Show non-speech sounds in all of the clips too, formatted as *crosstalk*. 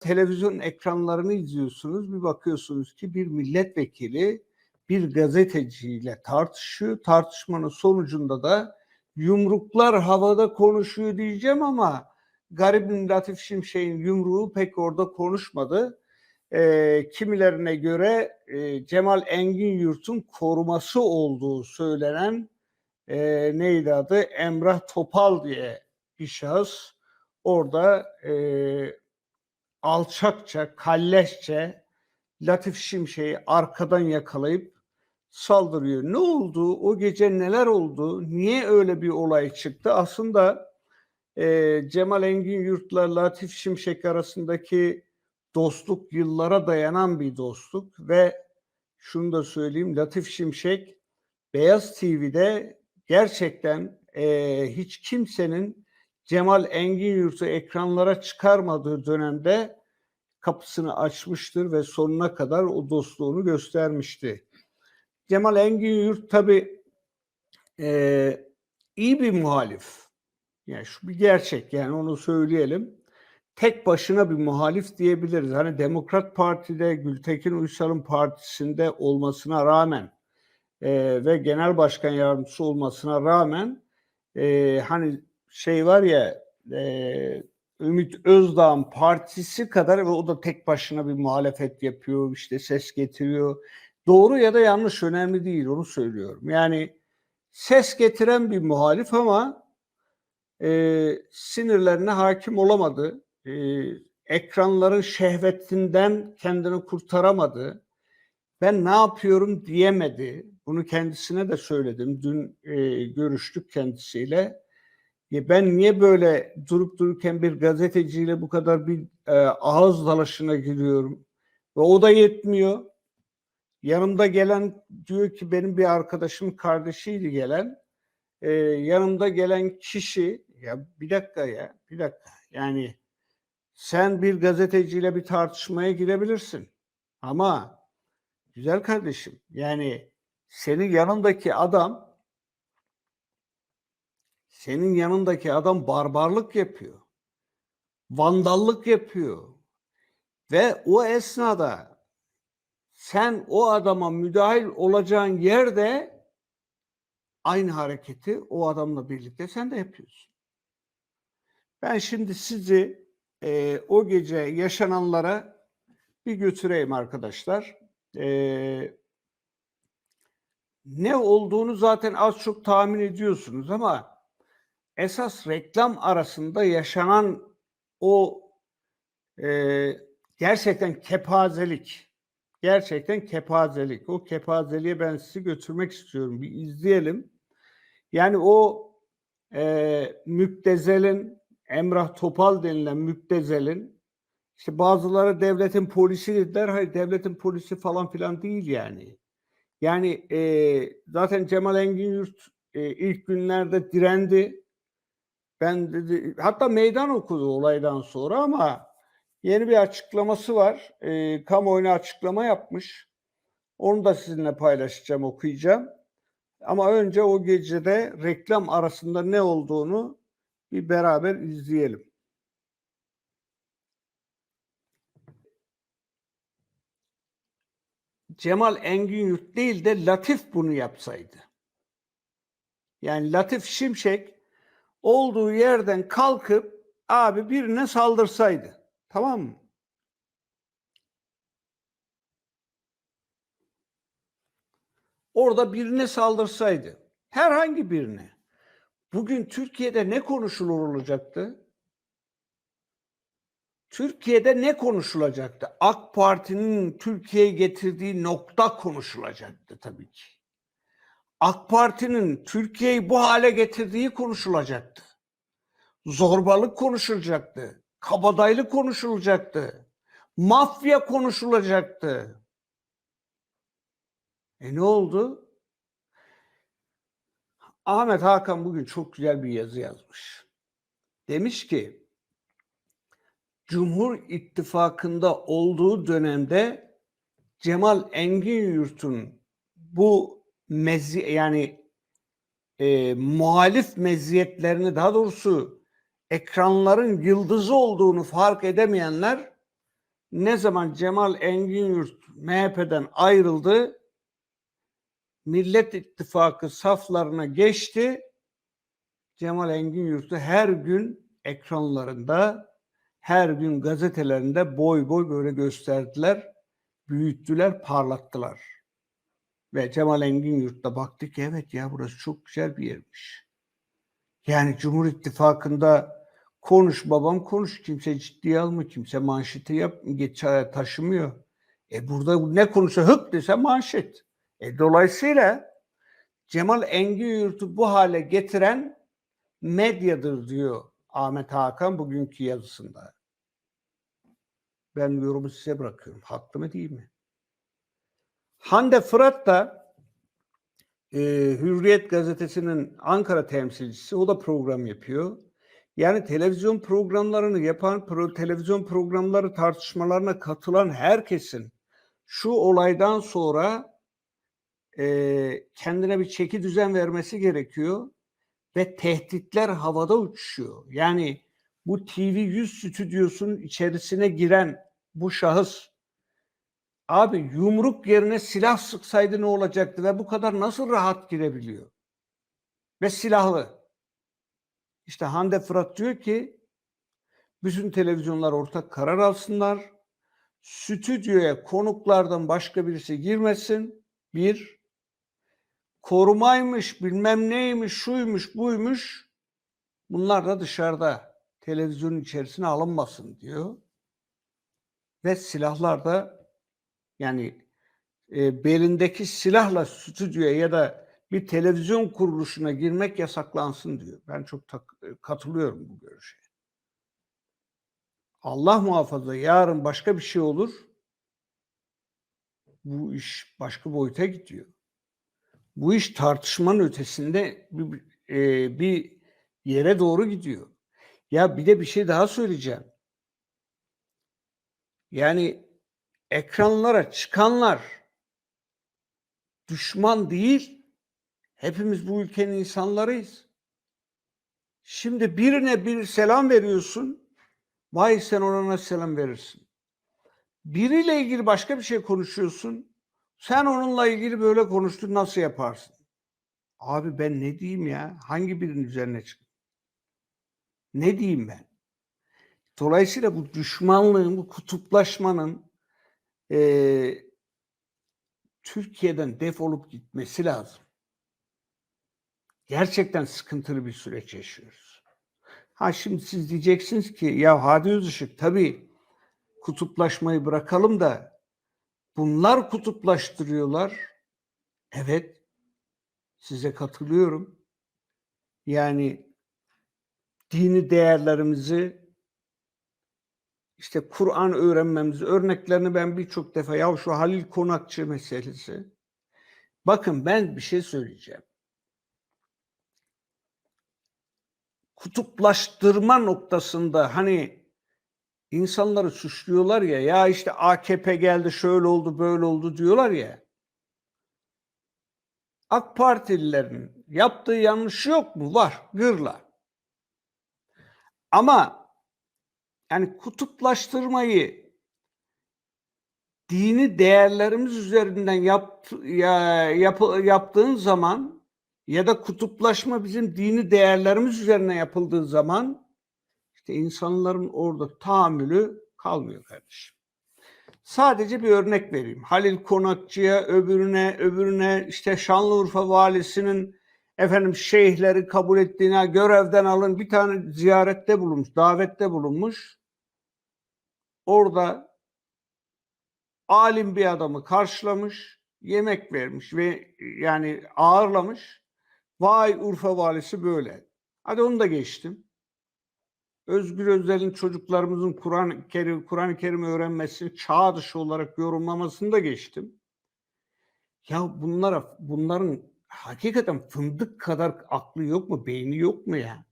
televizyon ekranlarını izliyorsunuz. Bir bakıyorsunuz ki bir milletvekili bir gazeteciyle tartışıyor. Tartışmanın sonucunda da yumruklar havada konuşuyor diyeceğim ama garibim Latif Şimşek'in yumruğu pek orada konuşmadı. Ee, kimilerine göre e, Cemal Engin Yurt'un koruması olduğu söylenen e, neydi adı? Emrah Topal diye bir şahıs orada e, alçakça, kalleşçe Latif Şimşek'i arkadan yakalayıp saldırıyor. Ne oldu? O gece neler oldu? Niye öyle bir olay çıktı? Aslında e, Cemal Engin Yurt'la Latif Şimşek arasındaki dostluk yıllara dayanan bir dostluk ve şunu da söyleyeyim Latif Şimşek Beyaz TV'de gerçekten e, hiç kimsenin Cemal Engin Yurt'u ekranlara çıkarmadığı dönemde kapısını açmıştır ve sonuna kadar o dostluğunu göstermişti. Cemal Engin Yurt tabi e, iyi bir muhalif. Yani şu bir gerçek yani onu söyleyelim. Tek başına bir muhalif diyebiliriz. Hani Demokrat Parti'de Gültekin Uysal'ın partisinde olmasına rağmen e, ve genel başkan yardımcısı olmasına rağmen e, hani şey var ya e, Ümit Özdağ'ın partisi kadar ve o da tek başına bir muhalefet yapıyor, işte ses getiriyor. Doğru ya da yanlış önemli değil onu söylüyorum. Yani ses getiren bir muhalif ama e, sinirlerine hakim olamadı. E, ekranların şehvetinden kendini kurtaramadı. Ben ne yapıyorum diyemedi. Bunu kendisine de söyledim. Dün e, görüştük kendisiyle. Ben niye böyle durup dururken bir gazeteciyle bu kadar bir e, ağız dalaşına giriyorum? Ve o da yetmiyor. Yanımda gelen diyor ki benim bir arkadaşım kardeşiydi gelen. E, yanımda gelen kişi ya bir dakika ya bir dakika yani sen bir gazeteciyle bir tartışmaya girebilirsin. Ama güzel kardeşim yani senin yanındaki adam senin yanındaki adam barbarlık yapıyor. Vandallık yapıyor. Ve o esnada sen o adama müdahil olacağın yerde aynı hareketi o adamla birlikte sen de yapıyorsun. Ben şimdi sizi e, o gece yaşananlara bir götüreyim arkadaşlar. E, ne olduğunu zaten az çok tahmin ediyorsunuz ama esas reklam arasında yaşanan o e, gerçekten kepazelik, gerçekten kepazelik. O kepazeliğe ben sizi götürmek istiyorum. Bir izleyelim. Yani o e, müptezelin, Emrah Topal denilen müptezelin, işte bazıları devletin polisi dediler. Hayır devletin polisi falan filan değil yani. Yani e, zaten Cemal Engin Yurt e, ilk günlerde direndi. Ben dedi, hatta meydan okudu olaydan sonra ama yeni bir açıklaması var. E, kamuoyuna açıklama yapmış. Onu da sizinle paylaşacağım, okuyacağım. Ama önce o gecede reklam arasında ne olduğunu bir beraber izleyelim. Cemal Engin Yurt değil de Latif bunu yapsaydı. Yani Latif Şimşek olduğu yerden kalkıp abi birine saldırsaydı. Tamam mı? Orada birine saldırsaydı. Herhangi birine. Bugün Türkiye'de ne konuşulur olacaktı? Türkiye'de ne konuşulacaktı? AK Parti'nin Türkiye'ye getirdiği nokta konuşulacaktı tabii ki. AK Parti'nin Türkiye'yi bu hale getirdiği konuşulacaktı. Zorbalık konuşulacaktı. Kabadayılık konuşulacaktı. Mafya konuşulacaktı. E ne oldu? Ahmet Hakan bugün çok güzel bir yazı yazmış. Demiş ki Cumhur İttifakı'nda olduğu dönemde Cemal Engin Yurt'un bu mezi yani e, muhalif meziyetlerini daha doğrusu ekranların yıldızı olduğunu fark edemeyenler ne zaman Cemal Engin MHP'den ayrıldı, Millet İttifakı saflarına geçti. Cemal Engin Yurt'u her gün ekranlarında, her gün gazetelerinde boy boy böyle gösterdiler, büyüttüler, parlattılar. Ve Cemal Engin Yurt'ta baktık ki evet ya burası çok güzel bir yermiş. Yani Cumhur İttifakı'nda konuş babam konuş kimse ciddiye almıyor, kimse manşeti yap, geç taşımıyor. E burada ne konuşsa hık dese manşet. E dolayısıyla Cemal Engin Yurt'u bu hale getiren medyadır diyor Ahmet Hakan bugünkü yazısında. Ben yorumu size bırakıyorum. Haklı mı değil mi? Hande Fırat da e, Hürriyet gazetesinin Ankara temsilcisi. O da program yapıyor. Yani televizyon programlarını yapan, pro, televizyon programları tartışmalarına katılan herkesin şu olaydan sonra e, kendine bir çeki düzen vermesi gerekiyor ve tehditler havada uçuşuyor. Yani bu TV100 stüdyosunun içerisine giren bu şahıs abi yumruk yerine silah sıksaydı ne olacaktı ve bu kadar nasıl rahat girebiliyor? Ve silahlı. İşte Hande Fırat diyor ki bütün televizyonlar ortak karar alsınlar. Stüdyoya konuklardan başka birisi girmesin. Bir, korumaymış, bilmem neymiş, şuymuş, buymuş. Bunlar da dışarıda televizyonun içerisine alınmasın diyor. Ve silahlar da yani e, belindeki silahla stüdyoya ya da bir televizyon kuruluşuna girmek yasaklansın diyor. Ben çok tak, katılıyorum bu görüşe. Allah muhafaza yarın başka bir şey olur. Bu iş başka boyuta gidiyor. Bu iş tartışmanın ötesinde bir, e, bir yere doğru gidiyor. Ya bir de bir şey daha söyleyeceğim. Yani ekranlara çıkanlar düşman değil. Hepimiz bu ülkenin insanlarıyız. Şimdi birine bir selam veriyorsun. Vay sen ona nasıl selam verirsin? Biriyle ilgili başka bir şey konuşuyorsun. Sen onunla ilgili böyle konuştun nasıl yaparsın? Abi ben ne diyeyim ya? Hangi birinin üzerine çık? Ne diyeyim ben? Dolayısıyla bu düşmanlığın, bu kutuplaşmanın e, Türkiye'den defolup gitmesi lazım. Gerçekten sıkıntılı bir süreç yaşıyoruz. Ha şimdi siz diyeceksiniz ki ya Hadi Özışık tabii kutuplaşmayı bırakalım da bunlar kutuplaştırıyorlar. Evet size katılıyorum. Yani dini değerlerimizi işte Kur'an öğrenmemiz örneklerini ben birçok defa ya şu Halil Konakçı meselesi. Bakın ben bir şey söyleyeceğim. Kutuplaştırma noktasında hani insanları suçluyorlar ya ya işte AKP geldi şöyle oldu böyle oldu diyorlar ya. AK Partililerin yaptığı yanlış yok mu? Var. Gırla. Ama yani kutuplaştırmayı dini değerlerimiz üzerinden yap, ya, yap, yaptığın zaman ya da kutuplaşma bizim dini değerlerimiz üzerine yapıldığı zaman işte insanların orada tahammülü kalmıyor kardeşim. Sadece bir örnek vereyim. Halil Konakçı'ya, öbürüne, öbürüne işte Şanlıurfa valisinin efendim şeyhleri kabul ettiğine görevden alın bir tane ziyarette bulunmuş, davette bulunmuş. Orada alim bir adamı karşılamış, yemek vermiş ve yani ağırlamış. Vay Urfa valisi böyle. Hadi onu da geçtim. Özgür Özel'in çocuklarımızın Kur'an-ı Kerim, Kur'an-ı Kerim öğrenmesini çağ dışı olarak yorumlamasını da geçtim. Ya bunlara bunların hakikaten fındık kadar aklı yok mu, beyni yok mu ya?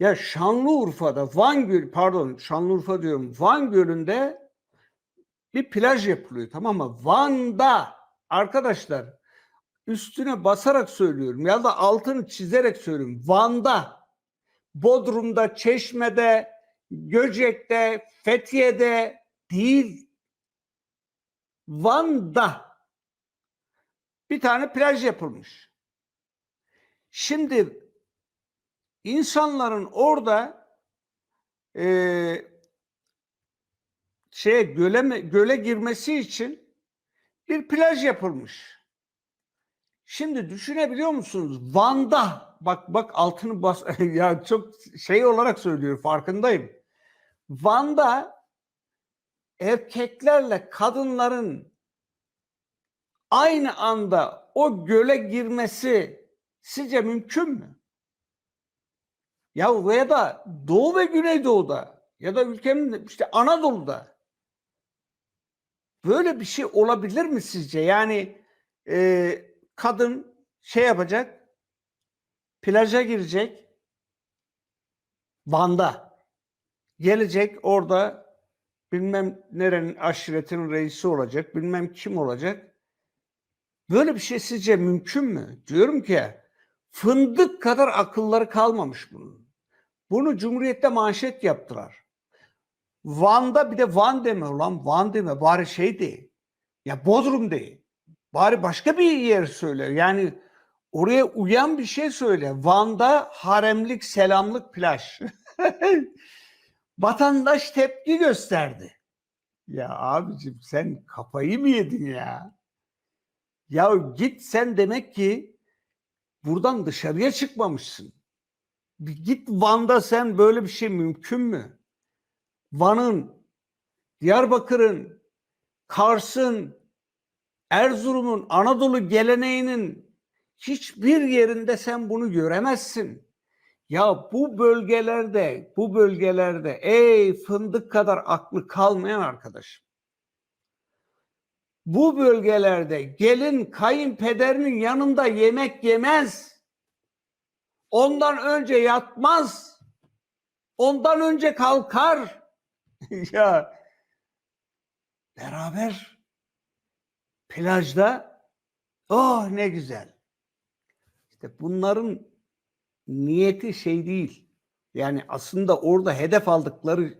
Ya Şanlıurfa'da Van Gölü, pardon Şanlıurfa diyorum, Van Gölü'nde bir plaj yapılıyor tamam mı? Van'da arkadaşlar üstüne basarak söylüyorum ya da altını çizerek söylüyorum. Van'da, Bodrum'da, Çeşme'de, Göcek'te, Fethiye'de değil. Van'da bir tane plaj yapılmış. Şimdi insanların orada eee şeye göle göle girmesi için bir plaj yapılmış. Şimdi düşünebiliyor musunuz? Van'da bak bak altını bas *laughs* ya çok şey olarak söylüyor farkındayım. Van'da erkeklerle kadınların aynı anda o göle girmesi sizce mümkün mü? Ya ya da Doğu ve Güneydoğu'da ya da ülkemin işte Anadolu'da böyle bir şey olabilir mi sizce? Yani e, kadın şey yapacak, plaja girecek, Van'da gelecek orada bilmem nerenin aşiretinin reisi olacak, bilmem kim olacak. Böyle bir şey sizce mümkün mü? Diyorum ki fındık kadar akılları kalmamış bunun. Bunu Cumhuriyet'te manşet yaptılar. Van'da bir de Van deme ulan Van deme bari şey değil. Ya Bodrum değil. Bari başka bir yer söyle. Yani oraya uyan bir şey söyle. Van'da haremlik selamlık plaj. *laughs* Vatandaş tepki gösterdi. Ya abicim sen kafayı mı yedin ya? Ya git sen demek ki buradan dışarıya çıkmamışsın. Git Van'da sen böyle bir şey mümkün mü? Van'ın, Diyarbakır'ın, Kars'ın, Erzurum'un, Anadolu geleneğinin hiçbir yerinde sen bunu göremezsin. Ya bu bölgelerde, bu bölgelerde ey fındık kadar aklı kalmayan arkadaşım. Bu bölgelerde gelin kayınpederinin yanında yemek yemez. Ondan önce yatmaz. Ondan önce kalkar. *laughs* ya beraber plajda oh ne güzel. İşte bunların niyeti şey değil. Yani aslında orada hedef aldıkları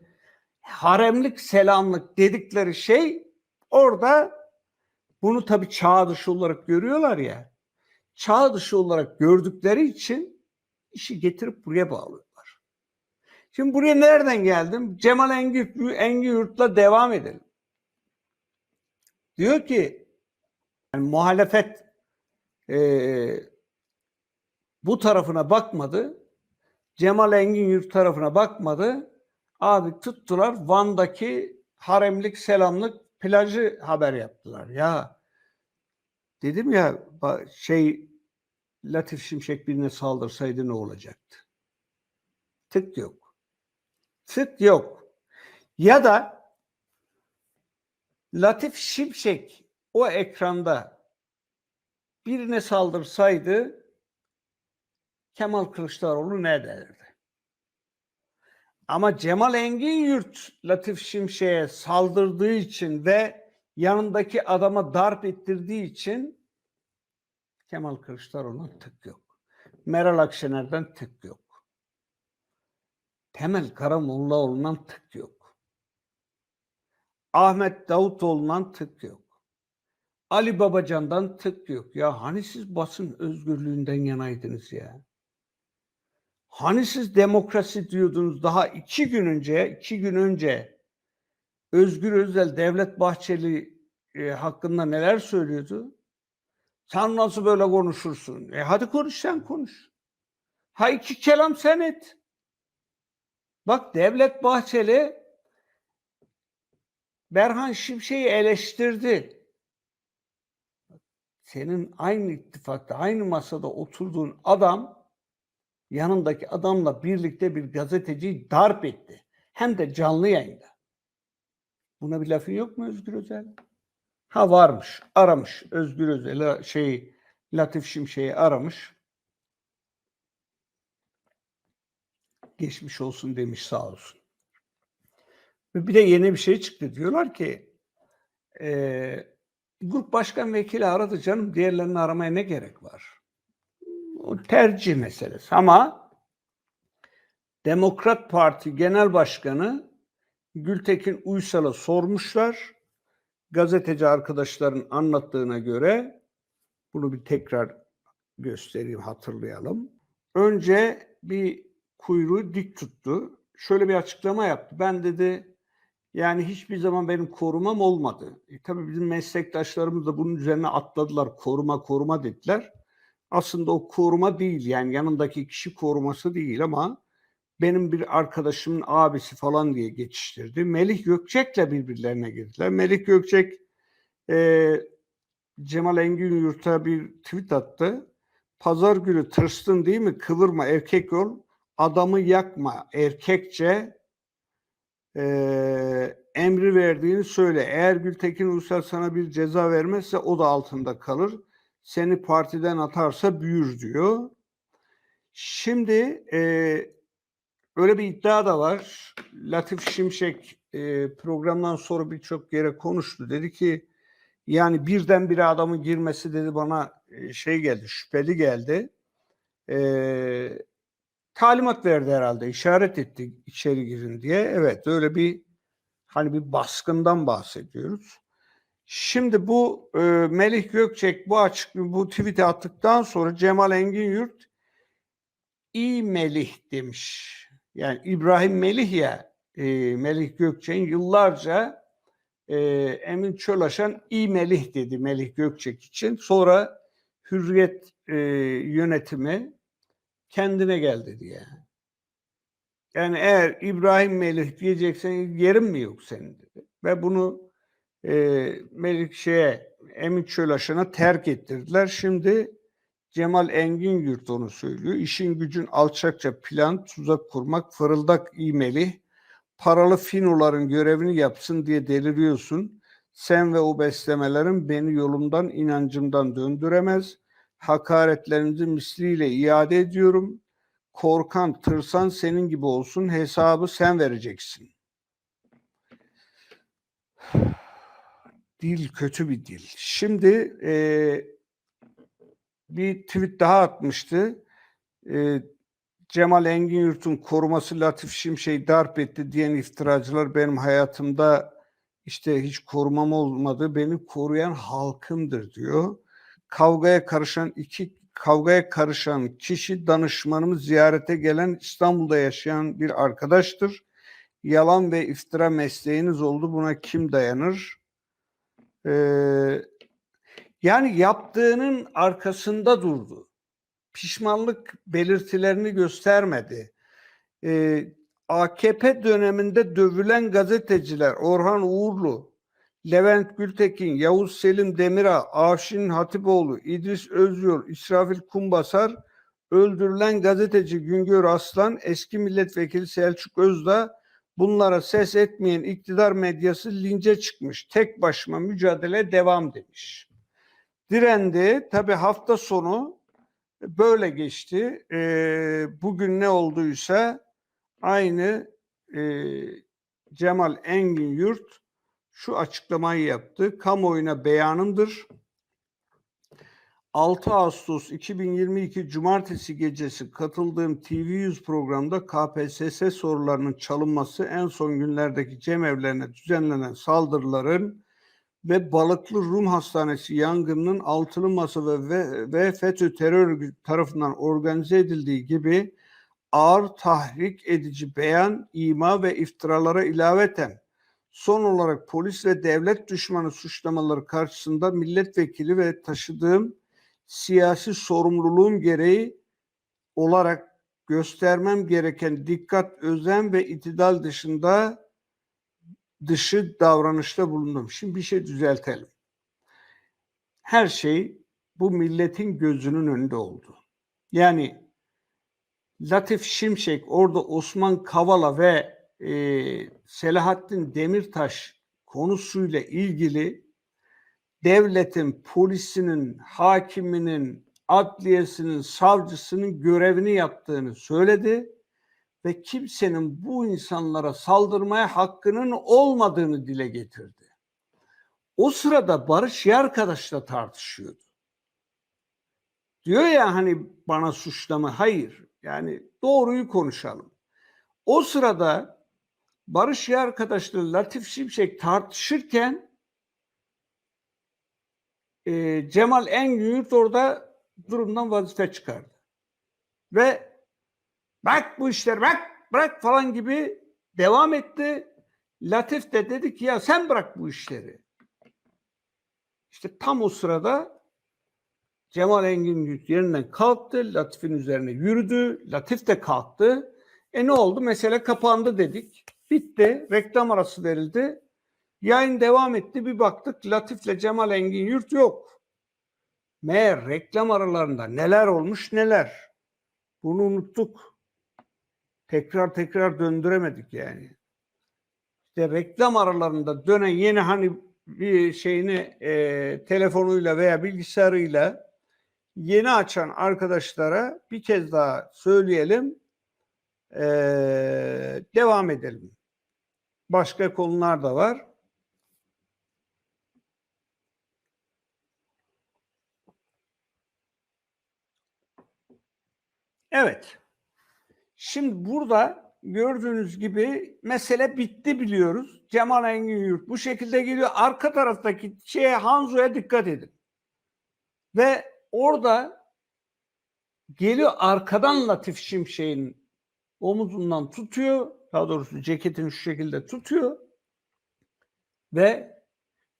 haremlik selamlık dedikleri şey orada bunu tabii çağ dışı olarak görüyorlar ya. Çağ dışı olarak gördükleri için işi getirip buraya bağlıyorlar. Şimdi buraya nereden geldim? Cemal Engin, Engin Yurt'la devam edelim. Diyor ki yani muhalefet eee bu tarafına bakmadı. Cemal Engin Yurt tarafına bakmadı. Abi tuttular Van'daki haremlik selamlık plajı haber yaptılar. Ya dedim ya şey Latif Şimşek birine saldırsaydı ne olacaktı? Tık yok. Tık yok. Ya da Latif Şimşek o ekranda birine saldırsaydı Kemal Kılıçdaroğlu ne derdi? Ama Cemal Engin Yurt Latif Şimşek'e saldırdığı için ve yanındaki adama darp ettirdiği için Kemal Kılıçdaroğlu'nun tık yok. Meral Akşener'den tık yok. Temel Karamollaoğlu'ndan tık yok. Ahmet Davutoğlu'ndan tık yok. Ali Babacan'dan tık yok. Ya hani siz basın özgürlüğünden yanaydınız ya? Hani siz demokrasi diyordunuz daha iki gün önce, iki gün önce Özgür Özel, Devlet Bahçeli e, hakkında neler söylüyordu? Sen nasıl böyle konuşursun? E hadi konuş sen konuş. Ha iki kelam sen et. Bak Devlet Bahçeli Berhan Şimşek'i eleştirdi. Senin aynı ittifakta, aynı masada oturduğun adam yanındaki adamla birlikte bir gazeteciyi darp etti. Hem de canlı yayında. Buna bir lafın yok mu Özgür Özel? Ha varmış. Aramış. Özgür Özel şey Latif Şimşek'i aramış. Geçmiş olsun demiş sağ olsun. Bir de yeni bir şey çıktı. Diyorlar ki eee grup başkan vekili aradı canım. Diğerlerini aramaya ne gerek var? O tercih meselesi. Ama Demokrat Parti Genel Başkanı Gültekin Uysal'a sormuşlar. Gazeteci arkadaşların anlattığına göre bunu bir tekrar göstereyim, hatırlayalım. Önce bir kuyruğu dik tuttu. Şöyle bir açıklama yaptı. Ben dedi yani hiçbir zaman benim korumam olmadı. E, tabii bizim meslektaşlarımız da bunun üzerine atladılar. Koruma koruma dediler. Aslında o koruma değil yani yanındaki kişi koruması değil ama benim bir arkadaşımın abisi falan diye geçiştirdi. Melih Gökçek'le birbirlerine girdiler. Melih Gökçek e, Cemal Engin Yurt'a bir tweet attı. Pazar günü tırstın değil mi? Kıvırma erkek ol. Adamı yakma erkekçe e, emri verdiğini söyle. Eğer Gültekin Uysal sana bir ceza vermezse o da altında kalır. Seni partiden atarsa büyür diyor. Şimdi e, öyle bir iddia da var. Latif Şimşek e, programdan sonra birçok yere konuştu. Dedi ki yani birdenbire adamın girmesi dedi bana e, şey geldi, şüpheli geldi. E, talimat verdi herhalde, işaret etti içeri girin diye. Evet, öyle bir hani bir baskından bahsediyoruz. Şimdi bu e, Melih Gökçek bu açık bu tweet'i attıktan sonra Cemal Engin Yurt iyi Melih demiş. Yani İbrahim Melih ya e, Melih Gökçek'in yıllarca e, Emin Çölaşan iyi Melih dedi Melih Gökçek için. Sonra Hürriyet e, yönetimi kendine geldi diye. Yani eğer İbrahim Melih diyeceksen yerin mi yok senin dedi. Ve bunu e, Melikşehir'e Emin Çölaşan'a terk ettirdiler. Şimdi Cemal Engin Yurt onu söylüyor. İşin gücün alçakça plan, tuzak kurmak, fırıldak imeli, paralı finoların görevini yapsın diye deliriyorsun. Sen ve o beslemelerin beni yolumdan, inancımdan döndüremez. Hakaretlerinizi misliyle iade ediyorum. Korkan, tırsan senin gibi olsun. Hesabı sen vereceksin. *sighs* Dil kötü bir dil. Şimdi e, bir tweet daha atmıştı. E, Cemal Engin Yurt'un koruması Latif Şimşek'i darp etti diyen iftiracılar benim hayatımda işte hiç korumam olmadı. Beni koruyan halkımdır diyor. Kavgaya karışan iki kavgaya karışan kişi danışmanımı ziyarete gelen İstanbul'da yaşayan bir arkadaştır. Yalan ve iftira mesleğiniz oldu. Buna kim dayanır? Ee, yani yaptığının arkasında durdu. Pişmanlık belirtilerini göstermedi. Ee, AKP döneminde dövülen gazeteciler Orhan Uğurlu, Levent Gültekin, Yavuz Selim Demirağ, Avşin Hatipoğlu, İdris Özyol, İsrafil Kumbasar, öldürülen gazeteci Güngör Aslan, eski milletvekili Selçuk Özdağ, bunlara ses etmeyen iktidar medyası lince çıkmış. Tek başıma mücadele devam demiş. Direndi. Tabi hafta sonu böyle geçti. E, bugün ne olduysa aynı e, Cemal Engin Yurt şu açıklamayı yaptı. Kamuoyuna beyanımdır. 6 Ağustos 2022 Cumartesi gecesi katıldığım TV100 programda KPSS sorularının çalınması en son günlerdeki cemevlerine düzenlenen saldırıların ve Balıklı Rum Hastanesi yangınının altılı masa ve, ve, ve FETÖ terör tarafından organize edildiği gibi ağır tahrik edici beyan, ima ve iftiralara ilaveten son olarak polis ve devlet düşmanı suçlamaları karşısında milletvekili ve taşıdığım siyasi sorumluluğum gereği olarak göstermem gereken dikkat, özen ve itidal dışında dışı davranışta bulundum. Şimdi bir şey düzeltelim. Her şey bu milletin gözünün önünde oldu. Yani Latif Şimşek orada Osman Kavala ve e, Selahattin Demirtaş konusuyla ilgili devletin, polisinin, hakiminin, adliyesinin, savcısının görevini yaptığını söyledi ve kimsenin bu insanlara saldırmaya hakkının olmadığını dile getirdi. O sırada Barış arkadaşla tartışıyordu. Diyor ya hani bana suçlama. Hayır. Yani doğruyu konuşalım. O sırada Barış Yar arkadaşları Latif Şimşek tartışırken e, Cemal Engin orada durumdan vazife çıkardı. Ve bak bu işler bak bırak falan gibi devam etti. Latif de dedi ki ya sen bırak bu işleri. İşte tam o sırada Cemal Engin yerinden kalktı. Latif'in üzerine yürüdü. Latif de kalktı. E ne oldu? Mesele kapandı dedik. Bitti. Reklam arası verildi. Yayın devam etti. Bir baktık Latif'le Cemal Engin Yurt yok. Meğer reklam aralarında neler olmuş neler. Bunu unuttuk. Tekrar tekrar döndüremedik yani. İşte reklam aralarında dönen yeni hani bir şeyini e, telefonuyla veya bilgisayarıyla yeni açan arkadaşlara bir kez daha söyleyelim. E, devam edelim. Başka konular da var. Evet. Şimdi burada gördüğünüz gibi mesele bitti biliyoruz. Cemal Engin Yurt bu şekilde geliyor. Arka taraftaki şeye Hanzo'ya dikkat edin. Ve orada geliyor arkadan Latif Şimşek'in omuzundan tutuyor. Daha doğrusu ceketini şu şekilde tutuyor. Ve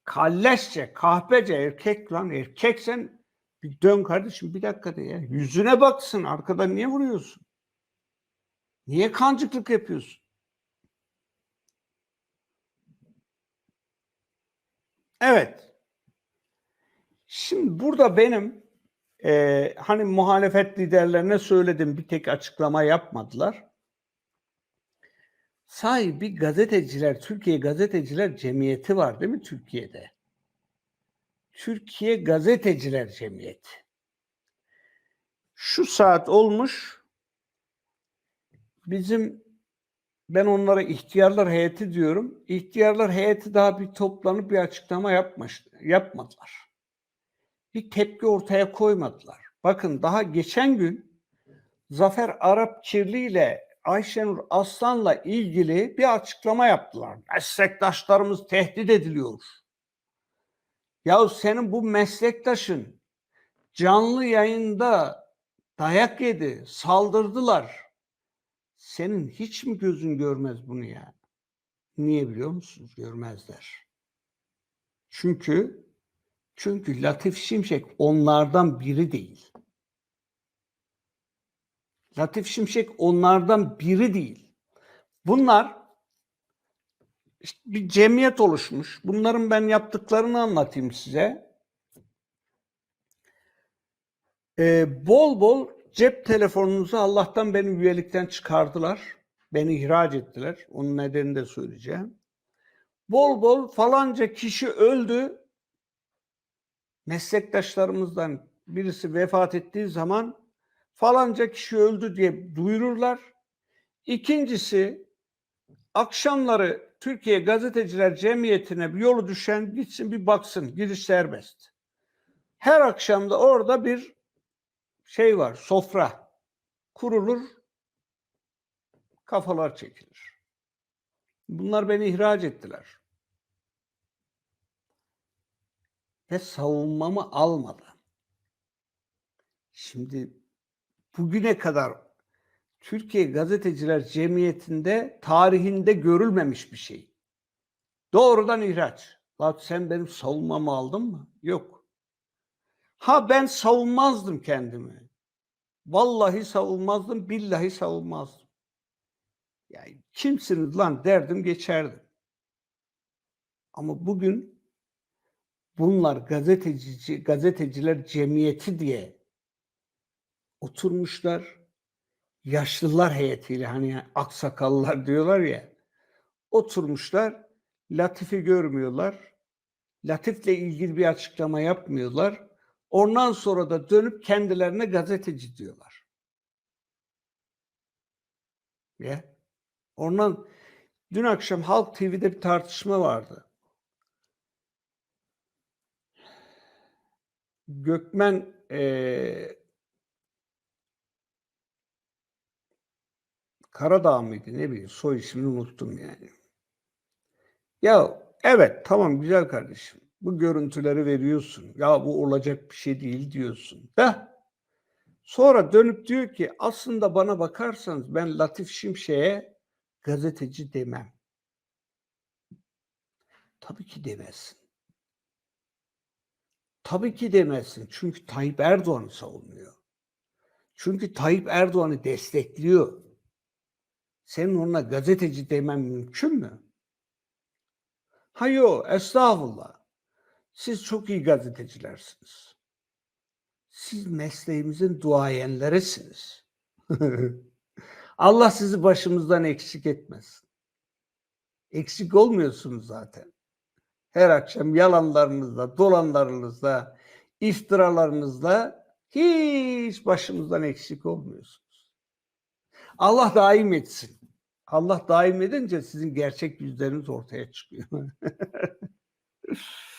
kalleşçe, kahpece erkek lan erkeksen bir dön kardeşim bir dakika de ya. Yüzüne baksın. Arkadan niye vuruyorsun? Niye kancıklık yapıyorsun? Evet. Şimdi burada benim e, hani muhalefet liderlerine söyledim bir tek açıklama yapmadılar. Sahibi gazeteciler, Türkiye Gazeteciler Cemiyeti var değil mi Türkiye'de? Türkiye Gazeteciler Cemiyeti. Şu saat olmuş bizim ben onlara ihtiyarlar heyeti diyorum. İhtiyarlar heyeti daha bir toplanıp bir açıklama yapmış, yapmadılar. Bir tepki ortaya koymadılar. Bakın daha geçen gün Zafer Arap Kirli ile Ayşenur Aslan'la ilgili bir açıklama yaptılar. Meslektaşlarımız tehdit ediliyor. Ya senin bu meslektaşın canlı yayında dayak yedi, saldırdılar. Senin hiç mi gözün görmez bunu ya? Niye biliyor musunuz? Görmezler. Çünkü çünkü Latif Şimşek onlardan biri değil. Latif Şimşek onlardan biri değil. Bunlar işte bir cemiyet oluşmuş. Bunların ben yaptıklarını anlatayım size. Ee, bol bol cep telefonunuzu Allah'tan beni üyelikten çıkardılar. Beni ihraç ettiler. Onun nedenini de söyleyeceğim. Bol bol falanca kişi öldü. Meslektaşlarımızdan birisi vefat ettiği zaman falanca kişi öldü diye duyururlar. İkincisi akşamları Türkiye Gazeteciler Cemiyeti'ne bir yolu düşen gitsin bir baksın. Giriş serbest. Her akşam da orada bir şey var, sofra kurulur, kafalar çekilir. Bunlar beni ihraç ettiler. Ve savunmamı almadı. Şimdi bugüne kadar Türkiye Gazeteciler Cemiyeti'nde tarihinde görülmemiş bir şey. Doğrudan ihraç. Bak sen benim savunmamı aldın mı? Yok. Ha ben savunmazdım kendimi. Vallahi savunmazdım, billahi savunmazdım. Yani kimsiniz lan derdim geçerdim. Ama bugün bunlar gazeteci, gazeteciler cemiyeti diye oturmuşlar yaşlılar heyetiyle hani aksakallılar diyorlar ya oturmuşlar Latif'i görmüyorlar. Latif'le ilgili bir açıklama yapmıyorlar. Ondan sonra da dönüp kendilerine gazeteci diyorlar. Ya. Ondan dün akşam Halk TV'de bir tartışma vardı. Gökmen e, Karadağ mıydı ne bileyim soy ismini unuttum yani. Ya evet tamam güzel kardeşim. Bu görüntüleri veriyorsun. Ya bu olacak bir şey değil diyorsun. Da sonra dönüp diyor ki aslında bana bakarsanız ben Latif Şimşek'e gazeteci demem. Tabii ki demezsin. Tabii ki demezsin. Çünkü Tayyip Erdoğan'ı savunuyor. Çünkü Tayyip Erdoğan'ı destekliyor. Senin ona gazeteci demen mümkün mü? Hayır, estağfurullah. Siz çok iyi gazetecilersiniz. Siz mesleğimizin duayenlerisiniz. *laughs* Allah sizi başımızdan eksik etmesin. Eksik olmuyorsunuz zaten. Her akşam yalanlarınızla, dolanlarınızla, iftiralarınızla hiç başımızdan eksik olmuyorsunuz. Allah daim etsin. Allah daim edince sizin gerçek yüzleriniz ortaya çıkıyor. *laughs*